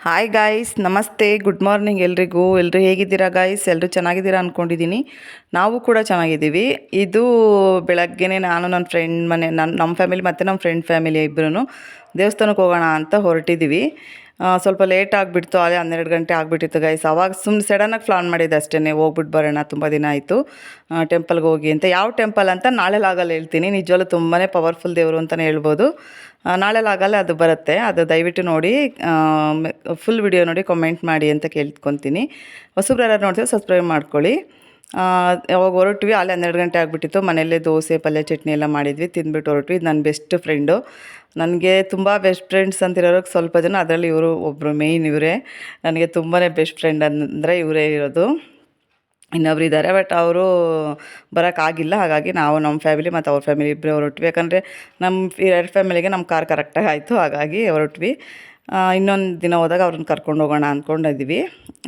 Hi guys ನಮಸ್ತೆ good morning ಎಲ್ರಿಗೂ. ಎಲ್ಲರೂ ಹೇಗಿದ್ದೀರಾ ಗಾಯ್ಸ್ ಎಲ್ಲರೂ ಚೆನ್ನಾಗಿದ್ದೀರಾ ಅಂದ್ಕೊಂಡಿದ್ದೀನಿ ನಾವು ಕೂಡ ಚೆನ್ನಾಗಿದ್ದೀವಿ. ಇದು ಬೆಳಗ್ಗೆನೇ ನಾನು ನನ್ನ ಫ್ರೆಂಡ್ ಮನೆ ನನ್ನ ನಮ್ಮ ಫ್ಯಾಮಿಲಿ ಮತ್ತು ನಮ್ಮ ಫ್ರೆಂಡ್ ಫ್ಯಾಮಿಲಿ ಇಬ್ಬರೂ ದೇವಸ್ಥಾನಕ್ಕೆ ಹೋಗೋಣ ಅಂತ ಹೊರಟಿದ್ದೀವಿ ಸ್ವಲ್ಪ ಲೇಟ್ ಆಗಿಬಿಡ್ತು ಅದೇ ಹನ್ನೆರಡು ಗಂಟೆ ಆಗಿಬಿಟ್ಟಿತ್ತು ಗೈಸ್ ಅವಾಗ ಸುಮ್ಮನೆ ಸಡನ್ನಾಗಿ ಪ್ಲಾನ್ ಮಾಡಿದ್ದೆ ಅಷ್ಟೇ ಹೋಗ್ಬಿಟ್ಟು ಬರೋಣ ತುಂಬ ದಿನ ಆಯಿತು. ಟೆಂಪಲ್ಗೆ ಹೋಗಿ ಅಂತ. ಯಾವ ಟೆಂಪಲ್ ಅಂತ ನಾಳೆ ಲಾಗಲ್ಲಿ ಹೇಳ್ತೀನಿ. ನಿಜವಲ್ಲೂ ತುಂಬಾ ಪವರ್ಫುಲ್ ದೇವರು ಅಂತಲೇ ಹೇಳ್ಬೋದು. ಆ, ನಾಳೆ ಲಾಗಲ್ಲಿ ಅದು ಬರುತ್ತೆ. ಅದು ದಯವಿಟ್ಟು ನೋಡಿ ಫುಲ್ ವಿಡಿಯೋ ನೋಡಿ ಕಮೆಂಟ್ ಮಾಡಿ ಅಂತ ಕೇಳ್ಕೊತೀನಿ. ಹೊಸಬ್ರು ಯಾರು ನೋಡ್ತೀವಿ ಸಬ್ಸ್ಕ್ರೈಬ್ ಮಾಡ್ಕೊಳ್ಳಿ. ಅವಾಗ ಹೊರಟ್ವಿ, ಅಲ್ಲಿ ಹನ್ನೆರಡು ಗಂಟೆ ಆಗಿಬಿಟ್ಟಿತ್ತು. ಮನೆಯಲ್ಲೇ ದೋಸೆ, ಪಲ್ಯ, ಚಟ್ನಿ ಎಲ್ಲ ಮಾಡಿದ್ವಿ, ತಿಂದ್ಬಿಟ್ಟು ಹೊರಟ್ವಿ. ಇದು ನನ್ನ ಬೆಸ್ಟ್ ಫ್ರೆಂಡು ನನಗೆ ತುಂಬ ಬೆಸ್ಟ್ ಫ್ರೆಂಡ್ಸ್ ಅಂತಿರೋರಿಗೆ ಸ್ವಲ್ಪ ಜನ. ಅದರಲ್ಲಿ ಇವರು ಒಬ್ಬರು ಮೇಯ್ನ್ ಇವರೇ. ನನಗೆ ತುಂಬಾ ಬೆಸ್ಟ್ ಫ್ರೆಂಡ್ ಅಂದರೆ ಇವರೇ ಇರೋದು. ಇನ್ನೊಬ್ರು ಇದ್ದಾರೆ ಬಟ್ ಅವರು ಬರೋಕ್ಕಾಗಿಲ್ಲ ಹಾಗಾಗಿ ನಾವು ನಮ್ಮ ಫ್ಯಾಮಿಲಿ ಮತ್ತು ಅವ್ರ ಫ್ಯಾಮಿಲಿ ಇಬ್ಬರೇ ಹೊರಟ್ವಿ. ಯಾಕಂದರೆ ನಮ್ಮ ಎರಡು ಫ್ಯಾಮಿಲಿಗೆ ನಮ್ಮ ಕಾರ್ ಕರೆಕ್ಟಾಗಿ ಆಯಿತು. ಹಾಗಾಗಿ ಹೊರಟ್ವಿ. ಇನ್ನೊಂದು ದಿನ ಹೋದಾಗ ಅವ್ರನ್ನ ಕರ್ಕೊಂಡು ಹೋಗೋಣ ಅಂದ್ಕೊಂಡಿದ್ದೀವಿ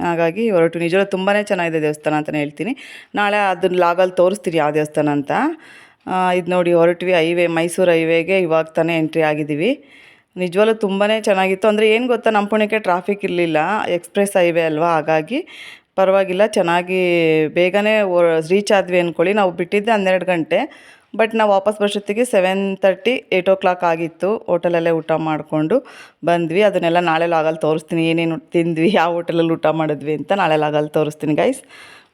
ಹಾಗಾಗಿ ಹೊರಟು ನಿಜವಾಗ ತುಂಬಾ ಚೆನ್ನಾಗಿದೆ ದೇವಸ್ಥಾನ ಅಂತಲೇ ಹೇಳ್ತೀನಿ. ನಾಳೆ ಅದನ್ನ ಲಾಗಲ್ಲಿ ತೋರಿಸ್ತೀರಿ ಯಾವ ದೇವಸ್ಥಾನ ಅಂತ. ಇದು ನೋಡಿ ಹೊರಟ್ವಿ ಹೈವೇ, ಮೈಸೂರು ಹೈವೇಗೆ ಇವಾಗ ತಾನೇ ಎಂಟ್ರಿ ಆಗಿದ್ದೀವಿ ನಿಜವಲ್ಲೂ ತುಂಬಾ ಚೆನ್ನಾಗಿತ್ತು. ಅಂದರೆ ಏನು ಗೊತ್ತಾ ನಮ್ಮ ಪುಣ್ಯಕ್ಕೆ ಟ್ರಾಫಿಕ್ ಇರಲಿಲ್ಲ. ಎಕ್ಸ್ಪ್ರೆಸ್ ಹೈವೇ ಅಲ್ವಾ? ಹಾಗಾಗಿ ಪರವಾಗಿಲ್ಲ, ಚೆನ್ನಾಗಿ ಬೇಗನೆ ರೀಚ್ ಆದ್ವಿ ಅಂದ್ಕೊಳ್ಳಿ ನಾವು ಬಿಟ್ಟಿದ್ದೆ ಹನ್ನೆರಡು ಗಂಟೆ. ಬಟ್ ನಾವು ವಾಪಸ್ ಬರೋಷ್ಟೊತ್ತಿಗೆ seven thirty eight o'clock ಆಗಿತ್ತು. ಹೋಟೆಲಲ್ಲೇ ಊಟ ಮಾಡಿಕೊಂಡು ಬಂದ್ವಿ. ಅದನ್ನೆಲ್ಲ ನಾಳೆ ಲಾಗಲ್ಲಿ ತೋರಿಸ್ತೀನಿ. ಏನೇನು ತಿಂದ್ವಿ, ಯಾವ ಹೋಟೆಲಲ್ಲಿ ಊಟ ಮಾಡಿದ್ವಿ ಅಂತ ನಾಳೆ ಲಾಗಲ್ಲಿ ತೋರಿಸ್ತೀನಿ ಗೈಸ್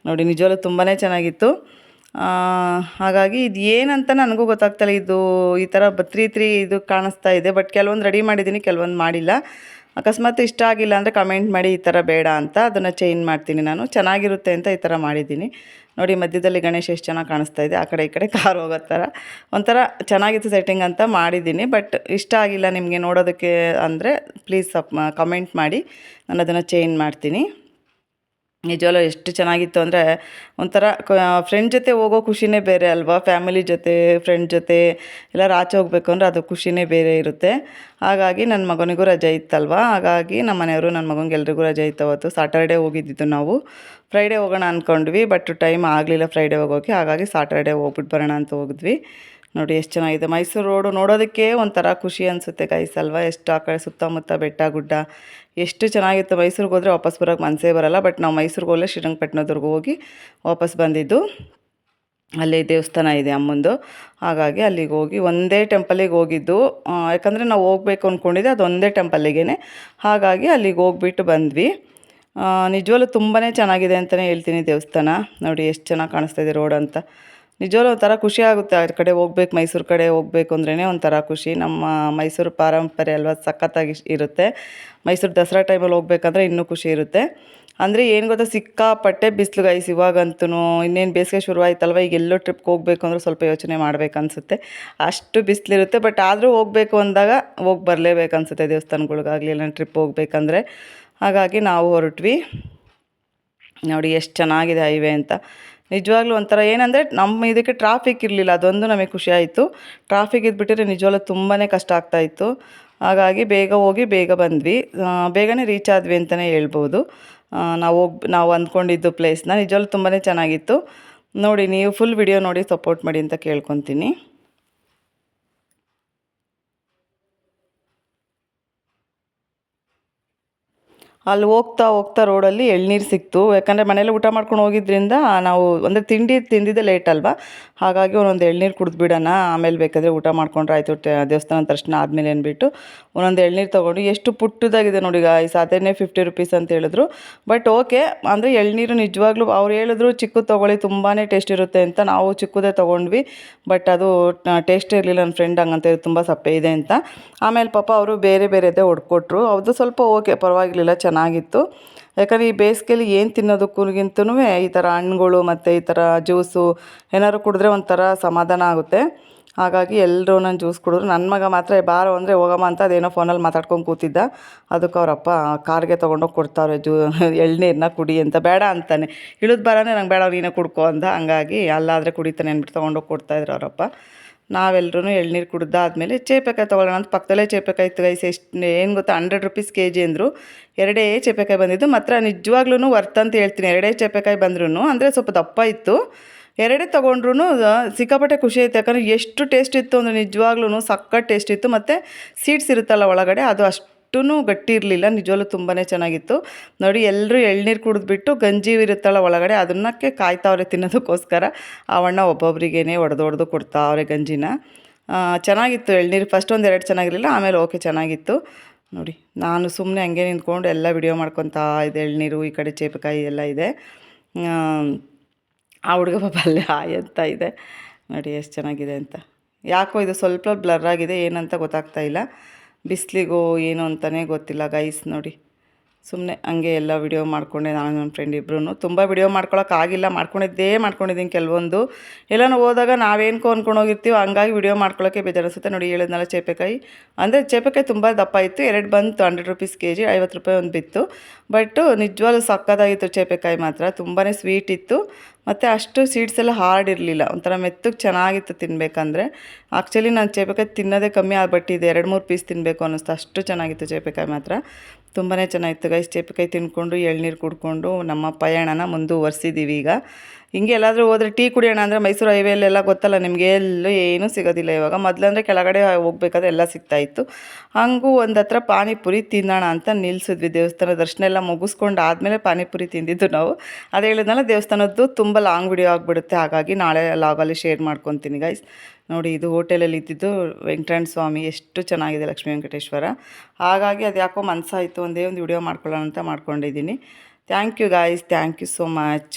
ನೋಡಿ ನಿಜವಲ್ಲೂ ತುಂಬಾ ಚೆನ್ನಾಗಿತ್ತು. ಹಾಗಾಗಿ ಇದು ಏನಂತ ನನಗೂ ಗೊತ್ತಾಗ್ತಾಯಿಲ್ಲ ಇದು ಈ ಥರ ಬತ್ರಿ ತ್ರೀ ಇದು ಕಾಣಿಸ್ತಾ ಇದೆ. ಬಟ್ ಕೆಲವೊಂದು ರೆಡಿ ಮಾಡಿದ್ದೀನಿ, ಕೆಲವೊಂದು ಮಾಡಿಲ್ಲ. ಅಕಸ್ಮಾತ್ ಇಷ್ಟ ಆಗಿಲ್ಲ ಅಂದರೆ ಕಮೆಂಟ್ ಮಾಡಿ ಈ ಥರ ಬೇಡ ಅಂತ. ಅದನ್ನು ಚೇಂಜ್ ಮಾಡ್ತೀನಿ ನಾನು. ಚೆನ್ನಾಗಿರುತ್ತೆ ಅಂತ ಈ ಥರ ಮಾಡಿದ್ದೀನಿ. ನೋಡಿ, ಮಧ್ಯದಲ್ಲಿ ಗಣೇಶ ಎಷ್ಟು ಚೆನ್ನಾಗಿ ಕಾಣಿಸ್ತಾ ಇದೆ. ಆ ಕಡೆ ಈ ಕಡೆ ಕಾರ್ ಹೋಗೋ ಥರ ಒಂಥರ ಚೆನ್ನಾಗಿತ್ತು ಸೆಟ್ಟಿಂಗ್ ಅಂತ ಮಾಡಿದ್ದೀನಿ. ಬಟ್ ಇಷ್ಟ ಆಗಿಲ್ಲ ನಿಮಗೆ ನೋಡೋದಕ್ಕೆ ಅಂದರೆ ಪ್ಲೀಸ್ ಕಮೆಂಟ್ ಮಾಡಿ. ನಾನು ಅದನ್ನು ಚೇಂಜ್ ಮಾಡ್ತೀನಿ. ನಿಜವಲ್ಲೂ ಎಷ್ಟು ಚೆನ್ನಾಗಿತ್ತು ಅಂದರೆ ಒಂಥರ ಫ್ರೆಂಡ್ ಜೊತೆ ಹೋಗೋ ಖುಷಿನೇ ಬೇರೆ ಅಲ್ವಾ? ಫ್ಯಾಮಿಲಿ ಜೊತೆ ಫ್ರೆಂಡ್ ಜೊತೆ ಎಲ್ಲರೂ ಆಚೆ ಹೋಗಬೇಕು ಅಂದರೆ ಅದು ಖುಷಿನೇ ಬೇರೆ ಇರುತ್ತೆ. ಹಾಗಾಗಿ ನನ್ನ ಮಗನಿಗೂ ರಜೆ ಇತ್ತಲ್ವ? ಹಾಗಾಗಿ ನಮ್ಮ ಮನೆಯವರು ನನ್ನ ಮಗನಿಗೆ ಎಲ್ರಿಗೂ ರಜೆ ಇತ್ತು ಅವತ್ತು. ಸಾಟರ್ಡೇ ಹೋಗಿದ್ದಿದ್ದು ನಾವು. ಫ್ರೈಡೇ ಹೋಗೋಣ ಅಂದ್ಕೊಂಡ್ವಿ ಬಟ್ ಟೈಮ್ ಆಗಲಿಲ್ಲ ಫ್ರೈಡೇ ಹೋಗೋಕ್ಕೆ ಹಾಗಾಗಿ ಸಾಟರ್ಡೇ ಹೋಗ್ಬಿಟ್ಟು ಬರೋಣ ಅಂತ ಹೋಗಿದ್ವಿ. ನೋಡಿ ಎಷ್ಟು ಚೆನ್ನಾಗಿದೆ. ಮೈಸೂರು ರೋಡು ನೋಡೋದಕ್ಕೆ ಒಂಥರ ಖುಷಿ ಅನಿಸುತ್ತೆ ಗೈಸ್ ಅಲ್ವಾ? ಎಷ್ಟು ಆ ಕಡೆ ಸುತ್ತಮುತ್ತ ಬೆಟ್ಟ, ಗುಡ್ಡ. ಎಷ್ಟು ಚೆನ್ನಾಗಿತ್ತು. ಮೈಸೂರಿಗೆ ಹೋದರೆ ವಾಪಸ್ ಬರೋಕ್ಕೆ ಮನಸ್ಸೇ ಬರಲ್ಲ. ಬಟ್ ನಾವು ಮೈಸೂರಿಗೆ ಹೋಗಲೇ ಶ್ರೀರಂಗಪಟ್ಟಣದವರೆಗೂ ಹೋಗಿ ವಾಪಸ್ ಬಂದಿದ್ದು. ಅಲ್ಲಿ ದೇವಸ್ಥಾನ ಇದೆ ಅಮ್ಮಂದು. ಹಾಗಾಗಿ ಅಲ್ಲಿಗೆ ಹೋಗಿ ಒಂದೇ ಟೆಂಪಲಿಗೆ ಹೋಗಿದ್ದು. ಯಾಕಂದರೆ ನಾವು ಹೋಗಬೇಕು ಅಂದ್ಕೊಂಡಿದ್ದೆ ಅದು ಒಂದೇ ಟೆಂಪಲ್ಲಿಗೆ ಹಾಗಾಗಿ ಅಲ್ಲಿಗೆ ಹೋಗ್ಬಿಟ್ಟು ಬಂದ್ವಿ. ನಿಜವಲ್ಲೂ ತುಂಬಾ ಚೆನ್ನಾಗಿದೆ ಅಂತಲೇ ಹೇಳ್ತೀನಿ ದೇವಸ್ಥಾನ. ನೋಡಿ ಎಷ್ಟು ಚೆನ್ನಾಗಿ ಕಾಣಿಸ್ತಾ ಇದೆ ರೋಡ್ ಅಂತ. ನಿಜವಲ್ಲೂ ಒಂಥರ ಖುಷಿ ಆಗುತ್ತೆ ಆ ಕಡೆ ಹೋಗ್ಬೇಕು, ಮೈಸೂರು ಕಡೆ ಹೋಗ್ಬೇಕು ಅಂದ್ರೇ ಒಂಥರ ಖುಷಿ. ನಮ್ಮ ಮೈಸೂರು ಪಾರಂಪರೆ ಅಲ್ವಾ ಸಖತ್ತಾಗಿ ಇರುತ್ತೆ. ಮೈಸೂರು ದಸರಾ ಟೈಮಲ್ಲಿ ಹೋಗ್ಬೇಕಂದ್ರೆ ಇನ್ನೂ ಖುಷಿ ಇರುತ್ತೆ. ಅಂದರೆ ಏನು ಗೊತ್ತಾ, ಸಿಕ್ಕಾಪಟ್ಟೆ ಬಿಸಿಲು ಗೈಸ್ ಇವಾಗಂತೂ ಇನ್ನೇನು ಬೇಸಿಗೆ ಶುರುವಾಯ್ತಲ್ವ, ಈಗ ಎಲ್ಲೋ ಟ್ರಿಪ್ಗೆ ಹೋಗ್ಬೇಕು ಅಂದ್ರೆ ಸ್ವಲ್ಪ ಯೋಚನೆ ಮಾಡಬೇಕನ್ಸುತ್ತೆ ಅಷ್ಟು ಬಿಸಿಲಿರುತ್ತೆ ಬಟ್ ಆದರೂ ಹೋಗಬೇಕು ಅಂದಾಗ ಹೋಗಿ ಬರಲೇಬೇಕು ಅನ್ಸುತ್ತೆ ದೇವಸ್ಥಾನಗಳಿಗಾಗಲಿ ಇಲ್ಲ ಟ್ರಿಪ್ ಹೋಗ್ಬೇಕಂದ್ರೆ. ಹಾಗಾಗಿ ನಾವು ಹೊರಟ್ವಿ. ನೋಡಿ, ಎಷ್ಟು ಚೆನ್ನಾಗಿದೆ ಹೈವೇ ಅಂತ. ನಿಜವಾಗ್ಲೂ ಒಂಥರ ಏನಂದರೆ ನಮ್ಮ ಇದಕ್ಕೆ ಟ್ರಾಫಿಕ್ ಇರಲಿಲ್ಲ, ಅದೊಂದು ನಮಗೆ ಖುಷಿ ಆಯಿತು. ಟ್ರಾಫಿಕ್ ಇದ್ಬಿಟ್ಟರೆ ನಿಜವಾಗ್ಲೂ ತುಂಬಾ ಕಷ್ಟ ಆಗ್ತಾಯಿತ್ತು ಹಾಗಾಗಿ ಬೇಗ ಹೋಗಿ ಬೇಗ ಬಂದ್ವಿ. ಬೇಗನೆ ರೀಚ್ ಆದ್ವಿ ಅಂತಲೇ ಹೇಳ್ಬೋದು. ನಾವು ಹೋಗಿ, ನಾವು ಅಂದ್ಕೊಂಡಿದ್ದು ಪ್ಲೇಸ್ನ ನಿಜವಾಗ್ಲೂ ತುಂಬಾ ಚೆನ್ನಾಗಿತ್ತು. ನೋಡಿ, ನೀವು ಫುಲ್ ವಿಡಿಯೋ ನೋಡಿ ಸಪೋರ್ಟ್ ಮಾಡಿ ಅಂತ ಕೇಳ್ಕೊತೀನಿ. ಅಲ್ಲಿ ಹೋಗ್ತಾ ಹೋಗ್ತಾ ರೋಡಲ್ಲಿ ಎಳ್ನೀರು ಸಿಕ್ತು. ಯಾಕಂದರೆ ಮನೇಲಿ ಊಟ ಮಾಡ್ಕೊಂಡು ಹೋಗಿದ್ರಿಂದ ನಾವು ಅಂದರೆ ತಿಂಡಿ ತಿಂದಿದ್ದೆ ಲೇಟ್ ಅಲ್ವಾ? ಹಾಗಾಗಿ ಒಂದೊಂದು ಎಳ್ನೀರು ಕುಡಿದ್ಬಿಡೋಣ ಆಮೇಲೆ ಬೇಕಾದರೆ ಊಟ ಮಾಡ್ಕೊಂಡ್ರೆ ಆಯಿತು ದೇವಸ್ಥಾನ ದರ್ಶನ ಆದಮೇಲೆ ಅಂದ್ಬಿಟ್ಟು ಒಂದೊಂದು ಎಳ್ನೀರು ತೊಗೊಂಡು. ಎಷ್ಟು ಪುಟ್ಟದಾಗಿದೆ ನೋಡಿ ಈ ಅದೇನೇ ಫಿಫ್ಟಿ ರುಪೀಸ್ ಅಂತ ಹೇಳಿದ್ರು. ಬಟ್ ಓಕೆ ಅಂದರೆ ಎಳ್ನೀರು ನಿಜವಾಗ್ಲೂ ಅವ್ರು ಹೇಳಿದ್ರು ಚಿಕ್ಕದು ತೊಗೊಳ್ಳಿ ತುಂಬಾ ಟೇಸ್ಟ್ ಇರುತ್ತೆ ಅಂತ ನಾವು ಚಿಕ್ಕದೇ ತೊಗೊಂಡ್ವಿ. ಬಟ್ ಅದು ಟೇಸ್ಟ್ ಇರಲಿಲ್ಲ ನನ್ನ ಫ್ರೆಂಡ್ ಹಂಗಂತ ತುಂಬ ಸಪ್ಪೆ ಇದೆ ಅಂತ. ಆಮೇಲೆ ಪಾಪ ಅವರು ಬೇರೆ ಬೇರೆದೇ ಹೊಡ್ಕೊಟ್ರು. ಅದು ಸ್ವಲ್ಪ ಓಕೆ ಪರವಾಗಿರಲಿಲ್ಲ ಚೆನ್ನಾಗಿತ್ತು. ಯಾಕಂದರೆ ಈ ಬೇಸಿಗೆಯಲ್ಲಿ ಏನು ತಿನ್ನೋದಕ್ಕೂಗಿಂತನೂ ಈ ಥರ ಹಣ್ಣುಗಳು ಮತ್ತು ಈ ಥರ ಜ್ಯೂಸು ಏನಾದ್ರು ಕುಡಿದ್ರೆ ಒಂಥರ ಸಮಾಧಾನ ಆಗುತ್ತೆ. ಹಾಗಾಗಿ ಎಲ್ಲರೂ ನಾನು ಜ್ಯೂಸ್ ಕುಡಿದ್ರು. ನನ್ನ ಮಗ ಮಾತ್ರ ಬಾರೋ, ಅಂದರೆ ಹೋಗಮ್ಮ ಅಂತ ಅದೇನೋ ಫೋನಲ್ಲಿ ಮಾತಾಡ್ಕೊಂಡು ಕೂತಿದ್ದ. ಅದಕ್ಕೆ ಅವರಪ್ಪ ಕಾರ್ಗೆ ತೊಗೊಂಡೋಗಿ ಕೊಡ್ತಾವ್ರೆ ಜ್ಯೂ ಎಳ್ನೀರನ್ನ ಕುಡಿ ಅಂತ. ಬೇಡ ಅಂತಾನೆ. ಇಳಿದು ಬರೋನೆ ನಂಗೆ ಬೇಡ, ನೀನೇ ಕುಡ್ಕೊ ಅಂತ ಹಂಗಾಗಿ ಅಲ್ಲಾದರೆ ಕುಡಿತಾನೆ ಅಂದ್ಬಿಟ್ಟು ತೊಗೊಂಡೋಗಿ ಕೊಡ್ತಾಯಿದ್ರು ಅವರಪ್ಪ ನಾವೆಲ್ಲರೂ ಎಳ್ನೀರು ಕುಡ್ದಾದ್ಮೇಲೆ ಚೇಪೆಕಾಯಿ ತೊಗೊಳ್ಳೋಣ ಅಂತ ಪಕ್ಕದಲ್ಲೇ ಚೇಪೆಕಾಯಿ ಇತ್ತು ಗೈಸ್ ಎಷ್ಟು ಏನು ಗೊತ್ತಾ ಹಂಡ್ರೆಡ್ ರುಪೀಸ್ ಕೆ ಜಿ ಅಂದರು. ಎರಡೇ ಚೇಪೆಕಾಯಿ ಬಂದಿದ್ದು. ಮಾತ್ರ ನಿಜವಾಗ್ಲೂ ವರ್ತ್ ಅಂತ ಹೇಳ್ತೀನಿ. ಎರಡೇ ಚೇಪೆಕಾಯಿ ಬಂದ್ರೂ ಅಂದರೆ ಸ್ವಲ್ಪ ದಪ್ಪ ಇತ್ತು. ಎರಡೇ ತೊಗೊಂಡ್ರು ಸಿಕ್ಕಾಪಟ್ಟೆ ಖುಷಿ ಆಯಿತು ಯಾಕಂದರೆ ಎಷ್ಟು ಟೇಸ್ಟ್ ಇತ್ತು ಅಂದರೆ ನಿಜವಾಗ್ಲೂ ಸಕ್ಕ ಟೇಸ್ಟ್ ಇತ್ತು. ಮತ್ತು ಸೀಡ್ಸ್ ಇರುತ್ತಲ್ಲ ಒಳಗಡೆ, ಅದು ಅಷ್ಟು ಗಟ್ಟಿ ಇರಲಿಲ್ಲ ನಿಜವಲ್ಲೂ ತುಂಬಾ ಚೆನ್ನಾಗಿತ್ತು. ನೋಡಿ ಎಲ್ಲರೂ ಎಳ್ನೀರು ಕುಡಿದ್ಬಿಟ್ಟು ಗಂಜಿ ಇರುತ್ತಲ್ಲ ಒಳಗಡೆ ಅದನ್ನಕ್ಕೆ ಕಾಯ್ತಾವ್ರೆ ತಿನ್ನೋದಕ್ಕೋಸ್ಕರ. ಅವಣ್ಣ ಒಬ್ಬೊಬ್ರಿಗೇನೆ ಹೊಡೆದು ಹೊಡೆದು ಕೊಡ್ತಾವ್ರೆ ಗಂಜಿನ. ಆ, ಚೆನ್ನಾಗಿತ್ತು ಎಳ್ನೀರು. ಫಸ್ಟ್ ಒಂದು ಎರಡು ಚೆನ್ನಾಗಿರಲಿಲ್ಲ ಆಮೇಲೆ ಓಕೆ ಚೆನ್ನಾಗಿತ್ತು. ನೋಡಿ ನಾನು ಸುಮ್ಮನೆ ಹಂಗೆ ನಿಂತ್ಕೊಂಡು ಎಲ್ಲ ವಿಡಿಯೋ ಮಾಡ್ಕೊತಾ ಇದೆ ಎಳ್ನೀರು ಈ ಕಡೆ ಚೇಪಕಾಯಿ ಎಲ್ಲ ಇದೆ. ಆ, ಆ ಹುಡುಗ ಪಾಪ ಅಲ್ಲೇ ಇದೆ. ನೋಡಿ ಎಷ್ಟು ಚೆನ್ನಾಗಿದೆ ಅಂತ. ಯಾಕೋ ಇದು ಸ್ವಲ್ಪ ಬ್ಲರ್ ಆಗಿದೆ ಏನಂತ ಗೊತ್ತಾಗ್ತಾ ಇಲ್ಲ. ಬಿಸಿಲಿಗೋ ಏನು ಅಂತಲೇ ಗೊತ್ತಿಲ್ಲ ಗೈಸ್ ನೋಡಿ. ಸುಮ್ಮನೆ ಹಂಗೆ ಎಲ್ಲ ವಿಡಿಯೋ ಮಾಡಿಕೊಂಡೆ ನಾನು ನನ್ನ ಫ್ರೆಂಡ್ ಇಬ್ಬರೂ ತುಂಬ ವಿಡಿಯೋ ಮಾಡ್ಕೊಳೋಕ್ಕಾಗಿಲ್ಲ ಮಾಡ್ಕೊಂಡಿದ್ದೇ ಮಾಡ್ಕೊಂಡಿದ್ದೀನಿ ಕೆಲವೊಂದು. ಎಲ್ಲನೂ ಹೋದಾಗ ನಾವೇನ್ಕೋ ಅಂದ್ಕೊಂಡು ಹೋಗಿರ್ತೀವಿ ಹಂಗಾಗಿ ವಿಡಿಯೋ ಮಾಡ್ಕೊಳ್ಳೋಕ್ಕೆ ಬೇಜಾರು ಅನಿಸುತ್ತೆ ನೋಡಿ ಹೇಳಿದ್ನಲ್ಲ ಚೇಪೆಕಾಯಿ. ಅಂದರೆ ಚೇಪೆಕಾಯಿ ತುಂಬ ದಪ್ಪ ಇತ್ತು. ಎರಡು ಬಂತು ಹಂಡ್ರೆಡ್ ರುಪೀಸ್ ಕೆ ಜಿ ಐವತ್ತು ರೂಪಾಯಿ ಒಂದು ಬಿತ್ತು. ಬಟ್ಟು ನಿಜವಾಗ್ಲೂ ಸಕ್ಕತ್ತಾಗಿತ್ತು ಚೇಪೆಕಾಯಿ ಮಾತ್ರ. ತುಂಬಾ ಸ್ವೀಟ್ ಇತ್ತು. ಮತ್ತು ಅಷ್ಟು ಸೀಡ್ಸ್ ಎಲ್ಲ ಹಾರ್ಡ್ ಇರಲಿಲ್ಲ ಒಂಥರ ಮೆತ್ತಗೆ ಚೆನ್ನಾಗಿತ್ತು ತಿನ್ನಬೇಕಂದ್ರೆ ಆ್ಯಕ್ಚುಲಿ ನಾನು ಚೇಪೆಕಾಯಿ ತಿನ್ನೋದೇ ಕಮ್ಮಿ ಆಗ್ಬಿಟ್ಟಿದೆ ಎರಡು ಮೂರು ಪೀಸ್ ತಿನ್ನಬೇಕು ಅನ್ನಿಸ್ತು. ಅಷ್ಟು ಚೆನ್ನಾಗಿತ್ತು ಚೇಪೆಕಾಯಿ ಮಾತ್ರ. ತುಂಬಾ ಚೆನ್ನಾಗಿತ್ತು ಗೈಸ್ ಚೇಪೆಕಾಯಿ ತಿನ್ಕೊಂಡು ಎಳ್ನೀರು ಕುಡ್ಕೊಂಡು ನಮ್ಮ ಪಯಣನ ಮುಂದುವರ್ಸಿದ್ದೀವಿ ಈಗ ಹಿಂಗೆ ಎಲ್ಲಾದರೂ ಹೋದರೆ ಟೀ ಕುಡಿಯೋಣ ಅಂದರೆ ಮೈಸೂರು ಹೈವೇಲೆಲ್ಲ ಗೊತ್ತಲ್ಲ ನಿಮಗೆ, ಎಲ್ಲೂ ಏನೂ ಸಿಗೋದಿಲ್ಲ ಇವಾಗ. ಮೊದಲಂದರೆ ಕೆಳಗಡೆ ಹೋಗ್ಬೇಕಾದ್ರೆ ಎಲ್ಲ ಸಿಗ್ತಾಯಿತ್ತು ಹಾಗೂ ಒಂದು ಹತ್ರ ಪಾನಿಪುರಿ ತಿನ್ನೋಣ ಅಂತ ನಿಲ್ಲಿಸಿದ್ವಿ ದೇವಸ್ಥಾನ ದರ್ಶನ ಎಲ್ಲ ಮುಗಿಸ್ಕೊಂಡು ಆದಮೇಲೆ ಪಾನಿಪುರಿ ತಿಂದಿದ್ದು ನಾವು. ಅದು ಹೇಳಿದ್ನಲ್ಲ, ದೇವಸ್ಥಾನದ್ದು ತುಂಬ ಲಾಂಗ್ ವಿಡಿಯೋ ಆಗಿಬಿಡುತ್ತೆ. ಹಾಗಾಗಿ ನಾಳೆ ಲಾಗಲ್ಲಿ ಶೇರ್ ಮಾಡ್ಕೊತೀನಿ ಗೈಸ್ ನೋಡಿ, ಇದು ಹೋಟೆಲಲ್ಲಿ ಇದ್ದಿದ್ದು ವೆಂಕಟರಮಣ ಸ್ವಾಮಿ. ಎಷ್ಟು ಚೆನ್ನಾಗಿದೆ ಲಕ್ಷ್ಮೀ ವೆಂಕಟೇಶ್ವರ. ಹಾಗಾಗಿ ಅದು ಯಾಕೋ ಮನಸ್ಸಾಯಿತು ಒಂದೇ ಒಂದು ವಿಡಿಯೋ ಮಾಡ್ಕೊಳ್ಳೋಣ ಅಂತ ಮಾಡ್ಕೊಂಡಿದ್ದೀನಿ. Thank you guys thank you so much